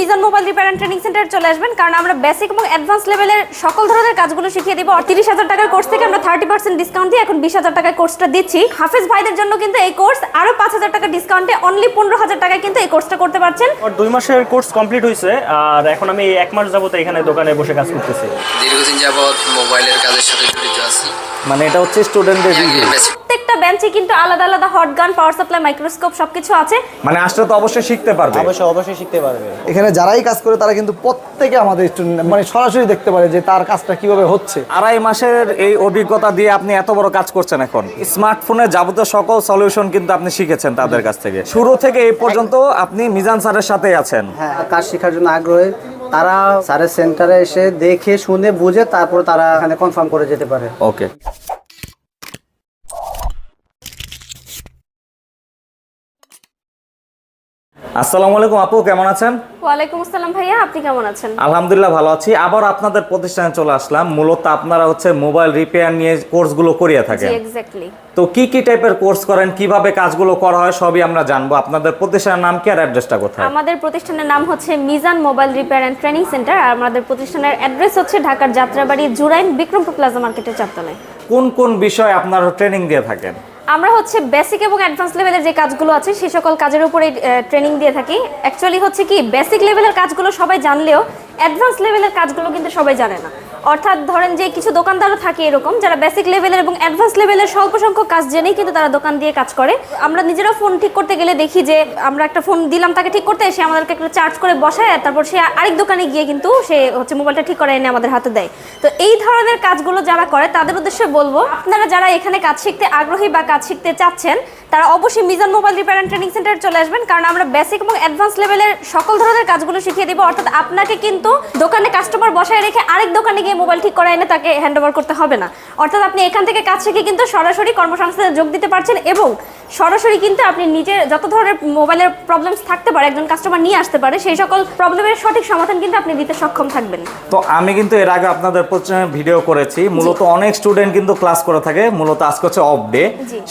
Mizan mobile repair and training centre চলে আসবেন। কারণ আমরা বেসিক এবং অ্যাডভান্স লেভেলের সকল ধরনের কাজগুলো শিখিয়ে দিব। তিরিশ হাজার টাকার কোর্স থেকে আমরা থার্টি পার্সেন্ট ডিসকাউন্ট দিয়ে এখন বিশ হাজার টাকায় কোর্সটা দিচ্ছি। হাফিজ ভাইদের জন্য কিন্তু এই কোর্স আরও পাঁচ হাজার টাকা ডিসকাউন্টে অনলি পনেরো হাজার টাকায় কিন্তু এই কোর্সটা করতে পারছেন। দুই মাসের কোর্স কমপ্লিট হয়েছে আর এখন আমি এক মাস যাবত এখানে দোকানে বসে কাজ করতেছি। দীর্ঘদিন যাবৎ মোবাইলের কাজের সাথে জড়িত আছি। মানে এটা হচ্ছে স্টুডেন্টদের রিভিউ প্রত্যেকটা বেঞ্চে কিন্তু আলাদা আলাদা hot gun power supply microscope সবকিছু আছে। মানে আসলে তো অবশ্যই শিখতে পারবে। অবশ্যই অবশ্যই শিখতে পারবে। এখানে যারাই কাজ করে তারা কিন্তু প্রত্যেকে আমাদের স্টুডেন্ট মানে সরাসরি দেখতে পারে যে তার কাজটা কীভাবে হচ্ছে। আড়াই মাসের এই অভিজ্ঞতা দিয়ে আপনি এত বড় কাজ করছেন এখন। স্মার্টফোনের যাবতীয় সকল সলিউশন কিন্তু আপনি শিখেছেন তাদের কাছ থেকে। শুরু থেকে এই পর্যন্ত আপনি মিজান স্যারের সাথেই আছেন। হ্যাঁ কাজ শেখার জন্য আগ্রহী। তারা স্যারের সেন্টারে এসে দেখে, শুনে, বুঝে তারপর তারা এখানে কনফার্ম করে যেতে পারে। ওকে আসসালামু আলাইকুম আপু কেমন আছেন? ওয়ালাইকুম আসসালাম ভাইয়া আপনি কেমন আছেন? আলহামদুলিল্লাহ ভালো আছি। আবার আপনাদের প্রতিষ্ঠানে চলে আসলাম। মূলত আপনারা হচ্ছে মোবাইল রিপেয়ার নিয়ে কোর্সগুলো করিয়ে জি থাকেন এক্স্যাক্টলি তো কি কি টাইপের কোর্স করেন কীভাবে কাজগুলো করা হয় সবই আমরা জানব। আপনাদের প্রতিষ্ঠানের নাম কি আর অ্যাড্রেসটা কোথায়? আমাদের প্রতিষ্ঠানের নাম হচ্ছে Mizan mobile repair and training centre. আর আমাদের প্রতিষ্ঠানের অ্যাড্রেস হচ্ছে ঢাকার যাত্রাবাড়ি জুরাইন বিক্রমপুর প্লাজা মার্কেটের চারতলায়। কোন কোন বিষয় আপনারা ট্রেনিং দিয়ে থাকেন? আমরা হচ্ছে বেসিক এবং অ্যাডভান্স লেভেলের যে কাজগুলো আছে, সে সকল কাজের উপরে ট্রেনিং দিয়ে থাকি। অ্যাকচুয়ালি হচ্ছে কি বেসিক লেভেলের কাজগুলো সবাই জানলেও অ্যাডভান্স লেভেলের কাজগুলো কিন্তু সবাই জানে না। অর্থাৎ ধরেন যে কিছু দোকানদারও থাকে এরকম, যারা বেসিক লেভেলের এবং অ্যাডভান্স লেভেলের স্বল্প সংখ্যক কাজ জেনেই কিন্তু তারা দোকান দিয়ে কাজ করে। আমরা নিজেরা ফোন ঠিক করতে গেলে দেখি যে আমরা একটা ফোন দিলাম তাকে ঠিক করতে, সে আমাদেরকে একটা চার্জ করে বসায় তারপর সে আরেক দোকানে গিয়ে কিন্তু সে হচ্ছে মোবাইলটা ঠিক করে এনে আমাদের হাতে দেয়। তো এই ধরনের কাজগুলো যারা করে, তাদের উদ্দেশ্যে বলব, আপনারা যারা এখানে কাজ শিখতে আগ্রহী বা কাজ শিখতে চাচ্ছেন তারা অবশ্যই Mizan mobile repair and training সেন্টারে চলে আসবেন। কারণ আমরা বেসিক এবং অ্যাডভান্স লেভেলের সকল ধরনের কাজগুলো শিখিয়ে দেবো। অর্থাৎ আপনাকে কিন্তু দোকানে কাস্টমার বসায় রেখে আরেক দোকানে গিয়ে মোবাইল ঠিক করা এনে তাকে হ্যান্ড করতে হবে না। অর্থাৎ আপনি এখান থেকে কাজ শিখে কিন্তু সরাসরি কর্মসংস্থানে যোগ দিতে পারছেন এবং সরাসরি কিন্তু আপনি নিজের যত ধরনের মোবাইলের প্রবলেমস থাকতে পারে একজন কাস্টমার নিয়ে আসতে পারে সেই সকল প্রবলেমের সঠিক সমাধান কিন্তু আপনি দিতে সক্ষম থাকবেন। তো আমি কিন্তু এর আগে আপনাদের ভিডিও করেছি। মূলত অনেক স্টুডেন্ট কিন্তু ক্লাস করে থাকে। মূলত আজকে হচ্ছে অফ ডে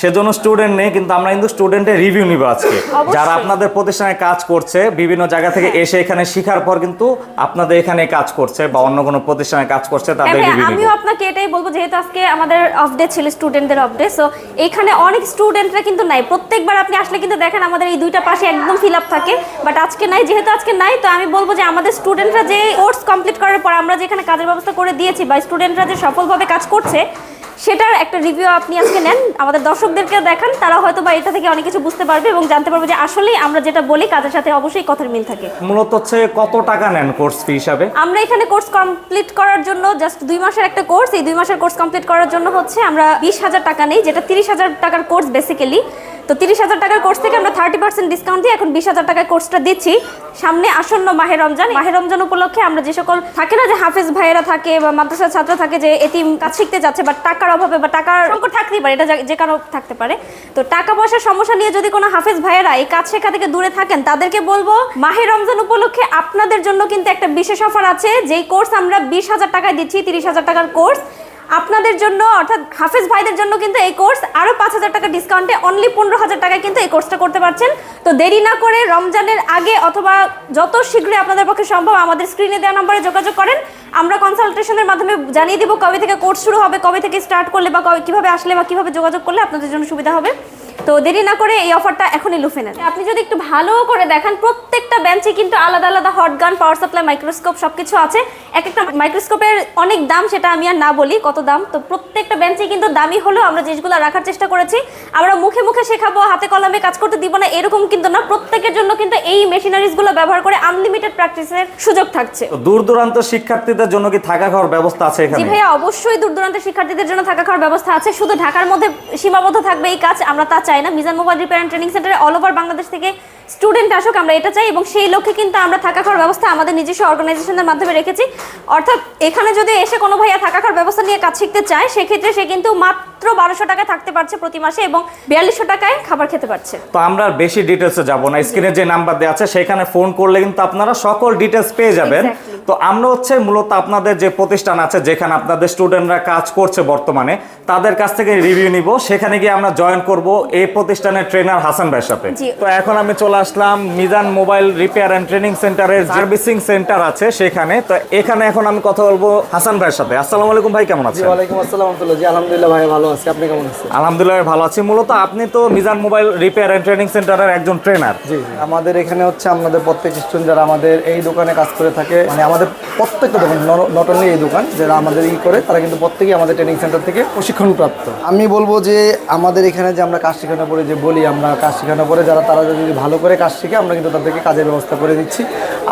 সেজন্য স্টুডেন্ট নেই কিন্তু আমরা কিন্তু স্টুডেন্টের রিভিউ নিব আজকে। যারা আপনাদের প্রতিষ্ঠানে কাজ করছে বিভিন্ন জায়গা থেকে এসে এখানে শেখার পর কিন্তু আপনাদের এখানে কাজ করছে বা অন্য কোনো প্রতিষ্ঠানে কাজ করছে হ্যাঁ তাদের রিভিউ নিব। আমিও আপনাকে এটাই বলব যেহেতু আজকে আমাদের অফ ডে ছিল স্টুডেন্টদের অফ ডে সো এখানে অনেক স্টুডেন্টরা কিন্তু নাই। প্রত্যেকবার আপনি আসলে কিন্তু দেখেন আমাদের এই দুইটা পাশে একদম ফিল আপ থাকে। বাট আজকে নাই, যেহেতু আজকে নাই, তো আমি বলব যে আমাদের স্টুডেন্টরা যে কোর্স কমপ্লিট করার পর আমরা যেখানে কাজের ব্যবস্থা করে দিয়েছি বা স্টুডেন্টরা যে সফলভাবে কাজ করছে সেটার একটা রিভিউ আপনি আজকে নেন। আমাদের দর্শকদেরকে দেখান তারা হয়তো বা এটা থেকে অনেক কিছু বুঝতে পারবে এবং জানতে পারবে যে আসলে আমরা যেটা বলি কাজের সাথে অবশ্যই কথার মিল থাকে। মূলত হচ্ছে কত টাকা নেন কোর্স ফি হিসাবে? আমরা এখানে কোর্স কমপ্লিট করার জন্য জাস্ট দুই মাসের একটা কোর্স এই দুই মাসের কোর্স কমপ্লিট করার জন্য হচ্ছে আমরা বিশ হাজার টাকা নেই যেটা তিরিশ হাজার টাকার কোর্স বেসিক্যালি তো তিরিশ হাজার টাকার কোর্স থেকে আমরা থার্টি পার্সেন্ট ডিসকাউন্ট দিয়ে এখন বিশ হাজার টাকার কোর্সটা দিচ্ছি। সামনে আসন্ন মাহে রমজান মাহে রমজান উপলক্ষে আমরা যে সকল থাকে না যে হাফিজ ভাইয়েরা থাকে বা মাদ্রাসার ছাত্র থাকে যে এতিম কাজ শিখতে যাচ্ছে বা টাকার অভাবে বা টাকার সংকট থাকতেই পারে, এটা যে কারও থাকতে পারে। তো টাকা পয়সার সমস্যা নিয়ে যদি কোনো হাফিজ ভাইয়েরা এই কাজ শেখা থেকে দূরে থাকেন, তাদেরকে বলব, মাহে রমজান উপলক্ষে আপনাদের জন্য কিন্তু একটা বিশেষ অফার আছে। যেই কোর্স আমরা বিশ হাজার টাকায় দিচ্ছি, তিরিশ হাজার টাকার কোর্স আপনাদের জন্য, অর্থাৎ হাফেজ ভাইদের জন্য কিন্তু এই কোর্স আরও পাঁচ হাজার টাকা ডিসকাউন্টে অনলি পনেরো হাজার টাকায় কিন্তু এই কোর্সটা করতে পারছেন। তো দেরি না করে রমজানের আগে অথবা যত শীঘ্রই আপনাদের পক্ষে সম্ভব আমাদের স্ক্রিনে দেওয়া নম্বরে যোগাযোগ করেন। আমরা কনসালটেশনের মাধ্যমে জানিয়ে দিব কবে থেকে কোর্স শুরু হবে, কবে থেকে স্টার্ট করলে বা কবে- কীভাবে আসলে বা কীভাবে যোগাযোগ করলে আপনাদের জন্য সুবিধা হবে। তো দেরি না করে এই অফারটা এখনই লুফে নেন। আপনি যদি একটু ভালো করে দেখেন প্রত্যেকটা বেঞ্চে কিন্তু আলাদা আলাদা hot gun power supply microscope সবকিছু আছে। এক একটা মাইক্রোস্কোপের অনেক দাম সেটা আমি আর না বলি কত দাম। তো প্রত্যেকটা বেঞ্চে কিন্তু দামি হলেও আমরা জিনিসগুলো রাখার চেষ্টা করেছি। আমরা মুখে মুখে শেখাবো হাতে কলমে কাজ করতে দিব না এরকম কিন্তু না। প্রত্যেকের জন্য কিন্তু এই মেশিনারিজগুলো ব্যবহার করে আনলিমিটেড প্র্যাকটিসের সুযোগ থাকছে। দূর দূরান্ত শিক্ষার্থীদের জন্য কি থাকা খাওয়ার ব্যবস্থা আছে জি এখানে? ভাইয়া অবশ্যই দূর দূরান্তের শিক্ষার্থীদের জন্য থাকা খাওয়ার ব্যবস্থা আছে। শুধু ঢাকার মধ্যে সীমাবদ্ধ থাকবে এই কাজ আমরা তা চাই না। Mizan mobile repair and training সেন্টারে অল ওভার বাংলাদেশ থেকে স্টুডেন্ট আসুক আমরা এটা চাই এবং সেই লক্ষ্যে কিন্তু আমরা থাকা খাওয়ার ব্যবস্থা আমাদের নিজস্ব অর্গানাইজেশনের মাধ্যমে রেখেছি। অর্থাৎ এখানে যদি এসে কোনো ভাইয়া থাকা খাওয়ার ব্যবস্থা নিয়ে কাজ শিখতে চায় সেক্ষেত্রে সে কিন্তু মাত্র বারোশো টাকায় থাকতে পারছে প্রতি মাসে এবং বিয়াল্লিশশো টাকায় খাবার খেতে পারছে। তো আমরা বেশি ডিটেলসে যাব না। স্ক্রিনে যে নাম্বার দেওয়া আছে সেখানে ফোন করলে কিন্তু আপনারা সকল ডিটেলস পেয়ে যাবেন। তো আমরা হচ্ছে মূলত আপনাদের যে প্রতিষ্ঠান আছে যেখানে আপনাদের স্টুডেন্টরা কাজ করছে বর্তমানে তাদের কাছ থেকে রিভিউ নিব। সেখানে গিয়ে আমরা জয়েন করব এই প্রতিষ্ঠানের ট্রেনার হাসান ভাইয়ের সাথে। জি। তো এখন আমি চলে আসলাম Mizan mobile repair and training সেন্টারের সার্ভিসিং সেন্টার আছে সেখানে। তো এখানে এখন আমি কথা বলব হাসান ভাইয়ের সাথে। আসসালামু আলাইকুম ভাই কেমন আছেন? ওয়ালাইকুম আসসালাম জি আলহামদুলিল্লাহ ভাই ভালো আছি। আপনি কেমন আছেন? আলহামদুলিল্লাহ ভালো আছি। মূলত আপনি তো Mizan mobile repair and training সেন্টারের একজন ট্রেনার। জি আমাদের এখানে হচ্ছে আমাদের প্রত্যেক স্টুডেন্ট যারা আমাদের এই দোকানে কাজ করে থাকে মানে আমাদের প্রত্যেকটা দোকান নট অনলি এই দোকান যারা আমাদের ই করে তারা কিন্তু প্রত্যেকেই আমাদের ট্রেনিং সেন্টার থেকে প্রশিক্ষণ প্রাপ্ত আমি বলব যে আমাদের এখানে যে আমরা কাজ শেখানোর পরে যে বলি আমরা কাজ শেখানোর পরে যারা তারা যদি ভালো করে কাজ শিখে আমরা কিন্তু তাদেরকে কাজের ব্যবস্থা করে দিচ্ছি।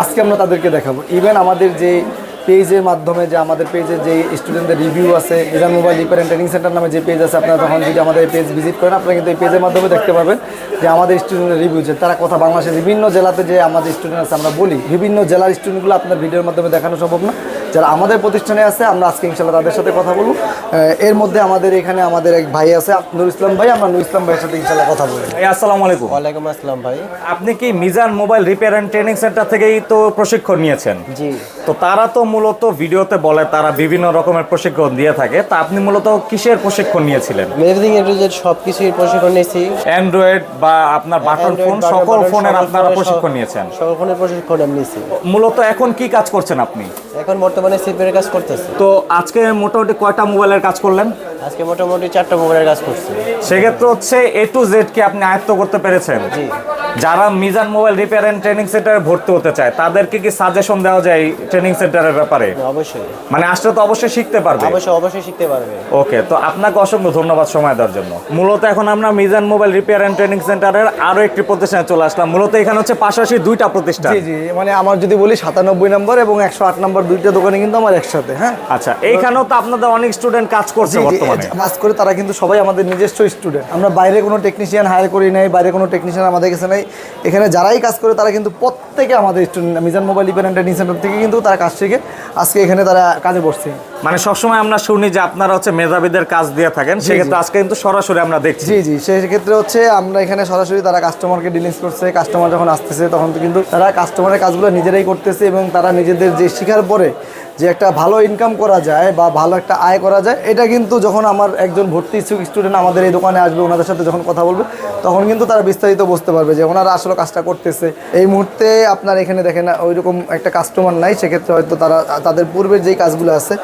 আজকে আমরা তাদেরকে দেখাবো। ইভেন আমাদের যে পেজের মাধ্যমে যে আমাদের পেজে যে স্টুডেন্টদের রিভিউ আছে Iran mobile repair and training centre নামে যে পেজ আছে, আপনারা তখন যদি আমাদের এই পেজ ভিজিট করেন, আপনারা কিন্তু এই পেজের মাধ্যমে দেখতে পাবেন যে আমাদের স্টুডেন্টের রিভিউ যে তারা কথা বাংলাদেশের বিভিন্ন জেলাতে যে আমাদের স্টুডেন্ট আছে, আমরা বলি, বিভিন্ন জেলার স্টুডেন্টগুলো আপনার ভিডিওর মাধ্যমে দেখানো সম্ভব না। যারা আমাদের প্রতিষ্ঠানে আছে আমরা আজকে ইনশাল্লাহ তাদের সাথে কথা বলব। এর মধ্যে আমাদের এখানে আমাদের এক ভাই আছে নুর ইসলাম ভাই। আমরা নুর ইসলাম ভাইয়ের সাথে ইনশাল্লাহ কথা বলব। ভাই আসসালামু আলাইকুম। ওয়ালাইকুম আসসালাম ভাই। আপনি কি Mizan mobile repair and training centre থেকেই তো প্রশিক্ষণ নিয়েছেন? জি। তো তারা তো মূলত ভিডিওতে বলে তারা বিভিন্ন রকমের প্রশিক্ষণ দিয়ে থাকে। তা আপনি মূলত কিসের প্রশিক্ষণ নিয়েছিলেন? এভরিথিং এ টু সব কিছুই প্রশিক্ষণ নিয়েছি। অ্যান্ড্রয়েড বা আপনার বাটন ফোন সকল ফোনের আপনারা প্রশিক্ষণ নিয়েছেন। সকল ফোনের প্রশিক্ষণ আমি নিয়েছি। মূলত এখন কি কাজ করছেন আপনি? এখন বর্তমানে সিপিএর কাজ করতেছি। তো আজকে মোটামুটি কয়টা মোবাইলের কাজ করলেন? আজকে মোটামুটি চারটা মোবাইলের কাজ করছি। সেক্ষেত্রে হচ্ছে এ টু জেড কি আপনি আয়ত্ত করতে পেরেছেন? জি। যারা Mizan mobile repair and training সেন্টারে ভর্তি হতে চায় তাদেরকে কি সাজেশন দেওয়া যায় ট্রেনিং সেন্টারের ব্যাপারে? অবশ্যই। মানে আসলে তো অবশ্যই শিখতে পারবে। অবশ্যই অবশ্যই শিখতে পারবে। ওকে তো আপনাকে অসংখ্য ধন্যবাদ সময় দেওয়ার জন্য। মূলত এখন আমরা Mizan mobile repair and training সেন্টারের আরও একটি প্রতিষ্ঠানে চলে আসলাম। মূলত এখানে হচ্ছে পাশাপাশি দুইটা প্রতিষ্ঠান। জি জি মানে আমার যদি বলি সাতানব্বই নম্বর এবং একশো আট নম্বর দুইটা দোকানে কিন্তু আমার একসাথে হ্যাঁ? আচ্ছা এইখানেও তো আপনাদের অনেক স্টুডেন্ট কাজ করছে বর্তমানে। কাজ করে তারা কিন্তু সবাই আমাদের নিজস্ব স্টুডেন্ট আমরা বাইরে কোনো টেকনিশিয়ান হায়ার করি নাই বাইরে কোনো টেকনিশিয়ান আমাদের কাছে নাই। এখানে যারাই কাজ করে তারা কিন্তু প্রত্যেকে আমাদের student Mizan mobile repair training centre থেকে কিন্তু তারা কাজ শিখে আজকে এখানে তারা কাজে বসছে। মানে সবসময় আমরা শুনি যে আপনারা হচ্ছে মেধাবীদের কাজ দিয়ে থাকেন সেক্ষেত্রে আজকে কিন্তু সরাসরি আমরা দেখছি। জি জি সেক্ষেত্রে হচ্ছে আমরা এখানে সরাসরি তারা কাস্টমারকে ডিলিংস করছে কাস্টমার যখন আসতেছে তখন তো কিন্তু তারা কাস্টমারের কাজগুলো নিজেরাই করতেছে এবং তারা নিজেদের যে শেখার পরে যে একটা ভালো ইনকাম করা যায় বা ভালো একটা আয় করা যায় এটা কিন্তু যখন আমার একজন ভর্তি ইচ্ছুক স্টুডেন্ট আমাদের এই দোকানে আসবে ওনাদের সাথে যখন কথা বলবে তখন কিন্তু তারা বিস্তারিত বুঝতে পারবে যে ওনারা আসলে কাজটা করতেছে। এই মুহূর্তে আপনার এখানে দেখেন ওই রকম একটা কাস্টমার নাই সেক্ষেত্রে হয়তো তারা তাদের পূর্বের যেই কাজগুলো আছে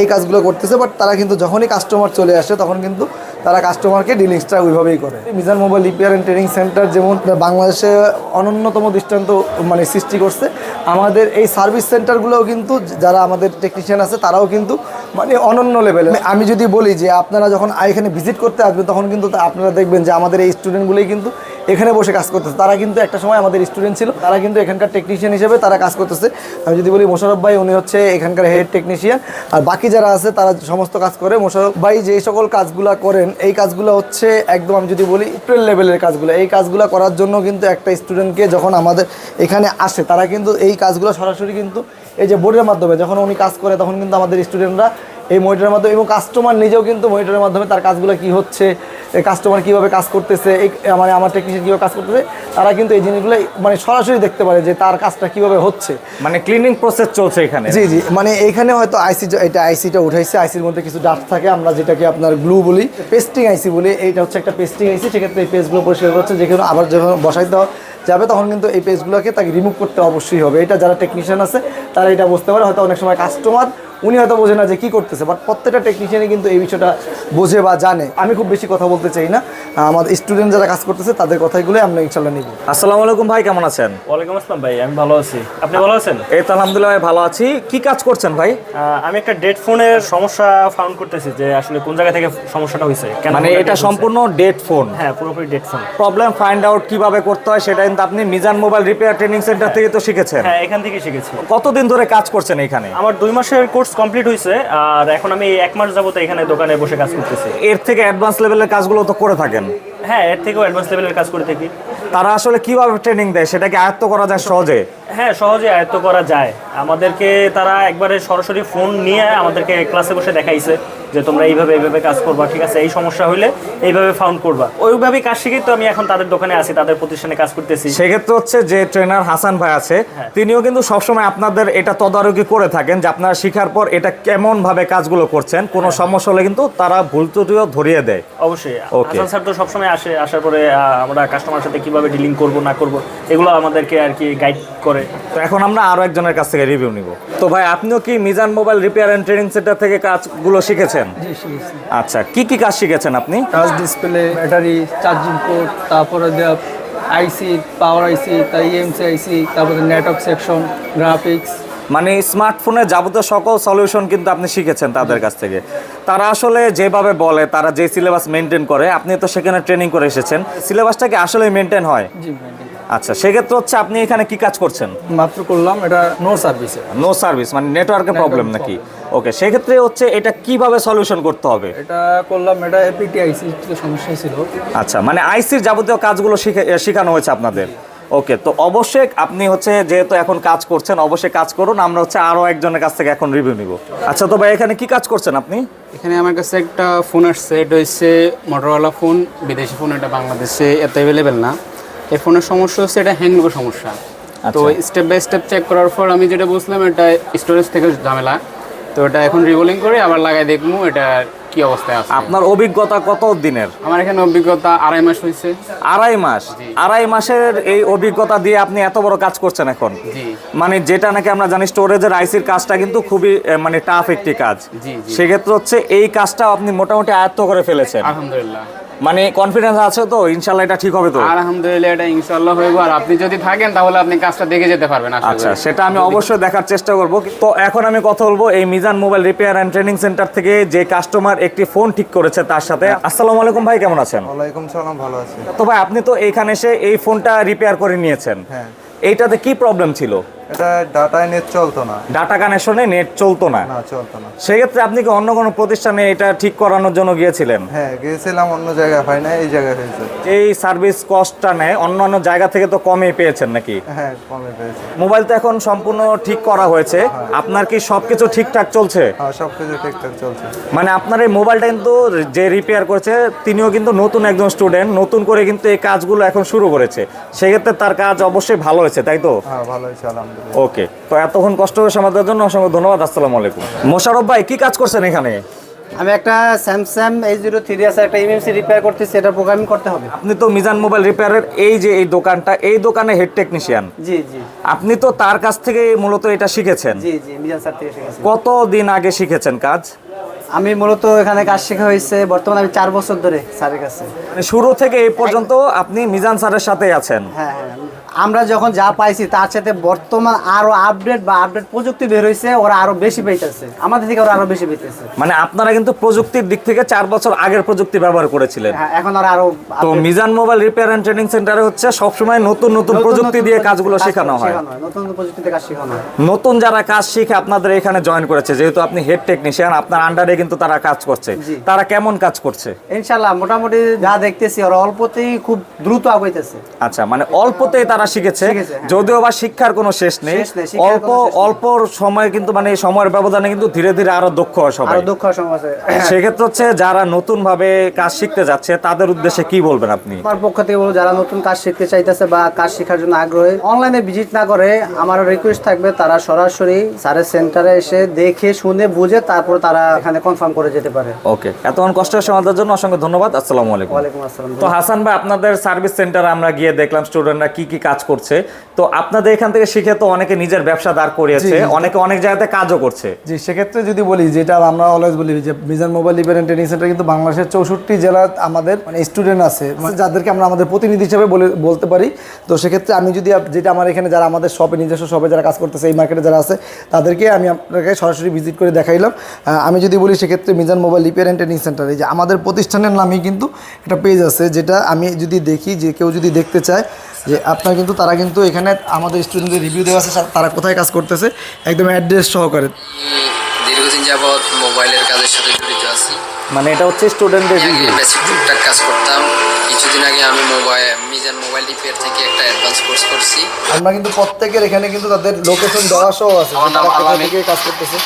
এই কাজগুলো করতেছে বাট তারা কিন্তু যখনই কাস্টমার চলে আসে, তখন কিন্তু তারা কাস্টমারকে ডিলিংসটা ওইভাবেই করে। Mizan mobile repair and training centre যেমন বাংলাদেশে অনন্যতম দৃষ্টান্ত মানে সৃষ্টি করছে, আমাদের এই সার্ভিস সেন্টারগুলোও কিন্তু যারা আমাদের টেকনিশিয়ান আছে, তারাও কিন্তু মানে অনন্য লেভেলে আমি যদি বলি যে, আপনারা যখন এখানে ভিজিট করতে আসবেন, তখন কিন্তু আপনারা দেখবেন যে, আমাদের এই স্টুডেন্টগুলোই কিন্তু এখানে বসে কাজ করতেছে। তারা কিন্তু একটা সময় আমাদের স্টুডেন্ট ছিল, তারা কিন্তু এখানকার টেকনিশিয়ান হিসেবে তারা কাজ করতেছে। আমি যদি বলি মোশারফ ভাই, উনি হচ্ছে এখানকার হেড টেকনিশিয়ান আর বাকি যারা আছে, তারা সমস্ত কাজ করে। মোশারফ ভাই যে সকল কাজগুলো করেন, এই কাজগুলো হচ্ছে একদম আমি যদি বলি ট্রেন লেভেলের কাজগুলো। এই কাজগুলো করার জন্য কিন্তু একটা স্টুডেন্টকে যখন আমাদের এখানে আসে, তারা কিন্তু এই কাজগুলো সরাসরি কিন্তু এই যে বোর্ডের মাধ্যমে, যখন উনি কাজ করে, তখন কিন্তু আমাদের স্টুডেন্টরা এই মনিটরের মাধ্যমে এবং কাস্টমার নিজেও কিন্তু মনিটরের মাধ্যমে তার কাজগুলো কি হচ্ছে কাস্টমার কীভাবে কাজ করতেছে এই মানে আমার টেকনিশিয়ান কীভাবে কাজ করতেছে তারা কিন্তু এই জিনিসগুলো মানে সরাসরি দেখতে পারে যে তার কাজটা কীভাবে হচ্ছে। মানে ক্লিনিং প্রসেস চলছে এখানে। জি জি মানে এইখানে হয়তো আইসি এটা আইসিটা উঠাইছে আইসির মধ্যে কিছু ডাস্ট থাকে আমরা যেটাকে আপনার গ্লু বলি পেস্টিং আইসি বলি এইটা হচ্ছে একটা পেস্টিং আইসি সেক্ষেত্রে এই পেস্টগুলো পরিষ্কার করছে যেখানে আবার যখন বসাইতে হয় যাবে তখন কিন্তু এই পেজগুলোকে তাকে রিমুভ করতে অবশ্যই হবে। এটা যারা টেকনিশিয়ান আছে তারা এটা বুঝতে পারে হয়তো অনেক সময় কাস্টমার উনি হয়তো বোঝে না যে কী করতেছে বাট প্রত্যেকটা টেকনিশিয়ানই কিন্তু এই বিষয়টা বোঝে বা জানে। আমি খুব বেশি কথা বলতে চাই না। আমাদের স্টুডেন্ট যারা কাজ করতেছে তাদের কথাগুলোই আমরা ইনশাল্লাহ নিব। আসসালামু আলাইকুম ভাই কেমন আছেন? ওয়ালাইকুম আসসালাম ভাই আমি ভালো আছি। আপনি ভালো আছেন? এই তো আলহামদুলিল্লাহ ভাই ভালো আছি। কি কাজ করছেন ভাই? আমি একটা ডেড ফোনের সমস্যা ফাউন্ড করতেছি যে আসলে কোন জায়গা থেকে সমস্যাটা হয়েছে কেন মানে এটা সম্পূর্ণ ডেট ফোন হ্যাঁ পুরোপুরি dead phone problem find out কীভাবে করতে হয় সেটা কিন্তু আপনি Mizan mobile repair training centre থেকে তো শিখেছেন। হ্যাঁ এখান থেকে শিখেছি। কতদিন ধরে কাজ করছেন এখানে? আমার দুই মাসের কোর্স কমপ্লিট হয়েছে আর এখন আমি এক মাস যাবত এখানে দোকানে বসে কাজ করতেছি। এর থেকে অ্যাডভান্স লেভেলের কাজগুলো তো করে থাকেন। হ্যাঁ এর থেকেও অ্যাডভান্স লেভেলের কাজ করে থাকি। তারা আসলে কীভাবে ট্রেনিং দেয়? সেটাকে আয়ত্ত করা যায় সহজে? হ্যাঁ সহজে আয়ত্ত করা যায়। আমাদেরকে তারা একবারে সরাসরি ফোন নিয়ে আমাদেরকে ক্লাসে বসে দেখাইছে যে তোমরা এইভাবে এইভাবে কাজ করবা ঠিক আছে? এই সমস্যা হইলে এইভাবে ফাউন্ড করবা। ওইভাবেই কাজ শিখেই তো আমি এখন তাদের দোকানে আছি তাদের প্রতিষ্ঠানে কাজ করতেছি। সেক্ষেত্রে হচ্ছে যে ট্রেনার হাসান ভাই আছে হ্যাঁ। তিনিও কিন্তু সবসময় আপনাদের এটা তদারকি করে থাকেন যে আপনারা শিখার পর এটা কেমন ভাবে কাজগুলো করছেন হ্যাঁ। কোনো সমস্যা হলে কিন্তু তারা ভুল ত্রুটিও ধরিয়ে দেয়। অবশ্যই। হাসান স্যার তো সবসময় আসে আসার পরে আমরা কাস্টমার সাথে কীভাবে কীভাবে ডিলিং করব না করব এগুলো আমাদেরকে আর কি গাইড করে। তো এখন আমরা আরও একজনের কাছ থেকে রিভিউ নিব। তো ভাই আপনিও কি Mizan mobile repair and training centre থেকে কাজগুলো শিখেছেন? আচ্ছা কি কি কাজ শিখেছেন আপনি? Touch display battery charging port তারপরে আইসি পাওয়ার আইসি তাই ইএমসি আইসি তারপরে নেটওয়ার্ক সেকশন গ্রাফিক্স মানে স্মার্টফোনের যাবতীয় সকল সলিউশন কিন্তু আপনি শিখেছেন তাদের কাছ থেকে। তারা আসলে যেভাবে বলে তারা যে সিলেবাস মেনটেন করে আপনি তো সেখানে ট্রেনিং করে এসেছেন। সিলেবাসটা কি আসলে মেনটেন হয়? আচ্ছা সেক্ষেত্রে হচ্ছে আপনি এখানে কি কাজ করছেন? মাত্র করলাম এটা নো সার্ভিস নো সার্ভিস মানে নেটওয়ার্কের প্রবলেম নাকি? ওকে সেক্ষেত্রে হচ্ছে এটা কীভাবে সলিউশন করতে হবে? এটা করলাম এটা এপিটি আইসি সমস্যা ছিল। আচ্ছা মানে আইসির যাবতীয় কাজগুলো শেখানো হয়েছে আপনাদের? ওকে তো অবশ্যই আপনি হচ্ছে যেহেতু এখন কাজ করছেন অবশ্যই কাজ করুন। আমরা হচ্ছে আরও একজনের কাছ থেকে এখন রিভিউ নিব। আচ্ছা তো ভাই এখানে কি কাজ করছেন আপনি? এখানে আমার কাছে একটা ফোন আসছে। এটা হচ্ছে মোটরওয়ালা ফোন বিদেশি ফোন এটা বাংলাদেশে এত অ্যাভেলেবেল না। এই ফোনের সমস্যা হচ্ছে এটা হ্যাং সমস্যা। তো স্টেপ বাই স্টেপ চেক করার পর আমি যেটা বুঝলাম এটা স্টোরেজ থেকে ঝামেলা। তো এটা এখন রিবোলিং করে আবার লাগাই দেখব এটা কি অবস্থায় আছে? আপনার অভিজ্ঞতা কত দিনের? আমার এখানে অভিজ্ঞতা আড়াই মাস হয়েছে। আড়াই মাস? আড়াই মাসের এই অভিজ্ঞতা দিয়ে আপনি এত বড় কাজ করছেন এখন। মানে যেটা নাকি আমরা জানি স্টোরেজের আইসির কাজটা কিন্তু খুবই মানে টাফ একটি কাজ। সেক্ষেত্রে হচ্ছে এই কাজটা আপনি মোটামুটি আয়ত্ত করে ফেলেছেন। আলহামদুলিল্লাহ। মানে কনফিডেন্স আছে তো ইনশাল্লাহ এটা ঠিক হবে তো? আলহামদুলিল্লাহ এটা ইনশাল্লাহ হইব। আর আপনি যদি থাকেন তাহলে আপনি কাজটা দেখে যেতে পারবেন আচ্ছা সেটা আমি অবশ্যই দেখার চেষ্টা করব। তো এখন আমি কথা বলব এই Mizan mobile repair and training centre থেকে যে কাস্টমার একটি ফোন ঠিক করেছে তার সাথে। আসসালামু আলাইকুম ভাই কেমন আছেন? ওয়ালাইকুম সালাম ভালো আছি। তো ভাই আপনি তো এইখানে এসে এই ফোনটা রিপেয়ার করে নিয়েছেন। হ্যাঁ। এইটাতে কি প্রবলেম ছিল? এটা ডাটায় নেট চলতো না। ডাটা কানেকশনে নেট চলতো না। না চলতো না। সেক্ষেত্রে আপনি কি অন্য কোনো প্রতিষ্ঠানে এটা ঠিক করানোর জন্য গিয়েছিলেন? হ্যাঁ গিয়েছিলাম অন্য জায়গায় হয় না এই জায়গায় হয়েছে। এই সার্ভিস কস্টটা নেয় অন্য অন্য জায়গা থেকে তো কমই পেয়েছেন নাকি? হ্যাঁ কমে পেয়েছে। মোবাইল তো এখন সম্পূর্ণ ঠিক করা হয়েছে। আপনার কি সবকিছু ঠিকঠাক চলছে? হ্যাঁ সব কিছু ঠিকঠাক চলছে। মানে আপনার এই মোবাইলটা কিন্তু যে রিপেয়ার করেছে তিনিও কিন্তু নতুন একজন স্টুডেন্ট নতুন করে কিন্তু এই কাজগুলো এখন শুরু করেছে। সেক্ষেত্রে তার কাজ অবশ্যই ভালো হয়েছে তাই তো? হ্যাঁ ভালো হয়েছে ওকে তো এতক্ষণ কষ্ট করে দেওয়ার জন্য অসংখ্য ধন্যবাদ আসসালামু আলাইকুম। মোশারফ ভাই কি কাজ করছেন এখানে? আমি একটা স্যামসাং এইচ জিরো থ্রি আছে একটা ইএমসি রিপেয়ার করতেছি এটা প্রোগ্রামিং করতে হবে। আপনি তো মিজান মোবাইল রিপেয়ারের এই যে এই দোকানটা এই দোকানে হেড টেকনিশিয়ান জি জি। আপনি তো তার কাছ থেকে মূলত এটা শিখেছেন। জি জি মিজান স্যার থেকে শিখেছি। কত দিন আগে শিখেছেন কাজ? আমি মূলত এখানে কাজ শেখা হয়েছে বর্তমানে আমি চার বছর ধরে স্যারের কাছে। মানে শুরু থেকে এই পর্যন্ত আপনি মিজান স্যারের সাথেই আছেন। হ্যাঁ হ্যাঁ আমরা যখন যা পাইছি তার সাথে বর্তমান আরও আপডেট বা আপডেট প্রযুক্তি বের হয়েছে ওরা আরও বেশি পাইতেছে। আমাদের থেকে ওরা আরও বেশি পাইতেছে। মানে আপনারা কিন্তু প্রযুক্তির দিক থেকে চার বছর আগের প্রযুক্তি ব্যবহার করেছিলেন। হ্যাঁ এখন ওরা আরও তো Mizan mobile repair and training সেন্টারে হচ্ছে সবসময় নতুন নতুন নতুন প্রযুক্তি দিয়ে কাজগুলো শেখানো হয়। শেখানো হয় নতুন নতুন প্রযুক্তিতে কাজ শেখানো হয়। নতুন যারা কাজ শিখে আপনাদের এখানে জয়েন করেছে যেহেতু আপনি হেড টেকনিশিয়ান আপনার আন্ডারে কিন্তু তারা কাজ করছে। তারা কেমন কাজ করছে? ইনশাআল্লাহ মোটামুটি যা দেখতেছি ওরা অল্পতেই খুব দ্রুত আগাইতেছে। আচ্ছা মানে অল্পতেই তারা শিখেছে শিখেছে, হ্যাঁ। যদিও বা শিক্ষার কোনো শেষ নেই অল্প। অল্প সময় কিন্তু মানে সময়ের ব্যবধানে কিন্তু ধীরে ধীরে আরও দক্ষ হয় সবাই। দক্ষ সময় সেক্ষেত্রে হচ্ছে যারা নতুন ভাবে কাজ শিখতে যাচ্ছে তাদের উদ্দেশ্যে কি বলবেন আপনি? আমার পক্ষ থেকে বলব যারা নতুন কাজ শিখতে চাইতেছে বা কাজ শেখার জন্য আগ্রহী অনলাইনে ভিজিট না করে আমার রিকোয়েস্ট থাকবে তারা সরাসরি স্যারের সেন্টারে এসে দেখে শুনে বুঝে তারপর তারা এখানে কনফার্ম করে যেতে পারে। ওকে এতক্ষণ কষ্ট সমাধানের জন্য অসংখ্য ধন্যবাদ আসসালামু আলাইকুম। ওয়ালাইকুম আসসালাম। তো হাসান ভাই আপনাদের সার্ভিস সেন্টারে আমরা গিয়ে দেখলাম স্টুডেন্টরা কি কি কাজ করছে। তো আপনাদের এখান থেকে শিখে তো অনেকে নিজের ব্যবসা দাঁড় করিয়েছে। অনেকে অনেক জায়গাতে কাজও করছে। জি সেক্ষেত্রে যদি বলি যেটা আমরা অলওয়েজ বলি যে Mizan mobile repair training centre কিন্তু বাংলাদেশের চৌষট্টি জেলার আমাদের মানে স্টুডেন্ট আছে মানে যাদেরকে আমরা আমাদের প্রতিনিধি হিসেবে বলে বলতে পারি। তো সেক্ষেত্রে আমি যদি যেটা আমার এখানে যারা আমাদের শপে নিজস্ব শপে যারা কাজ করতেছে এই মার্কেটে যারা আছে তাদেরকে আমি আপনাকে সরাসরি ভিজিট করে দেখাইলাম। আমি যদি বলি সেক্ষেত্রে Mizan mobile repair and training centre এই যে আমাদের প্রতিষ্ঠানের নামেই কিন্তু একটা পেজ আছে যেটা আমি যদি দেখি যে কেউ যদি দেখতে চায় যে আপনার কিন্তু তারা কিন্তু এখানে আমাদের স্টুডেন্টদের রিভিউ দেওয়া আছে তারা কোথায় কাজ করতেছে একদম অ্যাড্রেস সহকারে। দীর্ঘদিন যাবৎ মোবাইলের কাজের সাথে জড়িত আছি। মানে এটা হচ্ছে স্টুডেন্টদের রিভিউ বেসিক টুকটাক কাজ করতাম। কিছুদিন আগে আমি মোবাইল মিজান মোবাইল রিপেয়ার থেকে একটা অ্যাডভান্স কোর্স করছি। আমরা কিন্তু প্রত্যেকের এখানে কিন্তু তাদের লোকেশন দেওয়া সহ আছে তারা কোথা থেকে কাজ করতেছে।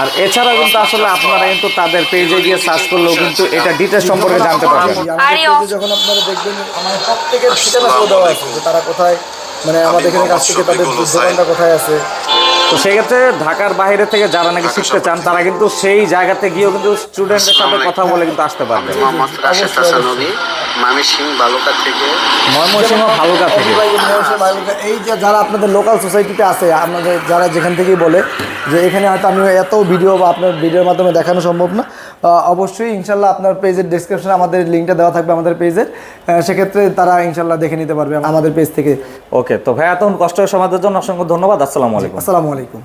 আর এছাড়াও কিন্তু আসলে আপনারা কিন্তু তাদের পেজে গিয়ে সার্চ করলেও কিন্তু এটা ডিটেলস সম্পর্কে জানতে পারবেন। যখন আপনারা দেখবেন আমাদের প্রত্যেকের ঠিকানা দেওয়া আছে যে তারা কোথায় মানে আমাদের এখানে কাছ থেকে তাদের দোকানটা কোথায় আছে। তো সেক্ষেত্রে ঢাকার বাইরে থেকে যারা নাকি শিখতে চান তারা কিন্তু সেই জায়গাতে গিয়েও কিন্তু স্টুডেন্টের সাথে কথা বলে কিন্তু আসতে পারবে। বালুকা থেকে। ময়মনসিংহ ভালুকা থেকে। এই যে যারা আপনাদের লোকাল সোসাইটিতে আছে আপনাদের যারা যেখান থেকেই বলে যে এখানে হয়তো আমি এত ভিডিও বা আপনার ভিডিওর মাধ্যমে দেখানো সম্ভব না অবশ্যই ইনশাল্লাহ আপনার পেজের ডিসক্রিপশনে আমাদের লিঙ্কটা দেওয়া থাকবে আমাদের পেজের সেক্ষেত্রে তারা ইনশাল্লাহ দেখে নিতে পারবে আমাদের পেজ থেকে। ওকে তো ভাই এতক্ষণ কষ্ট সময়ের জন্য অসংখ্য ধন্যবাদ। আসসালামু আলাইকুম। আসসালামু আলাইকুম।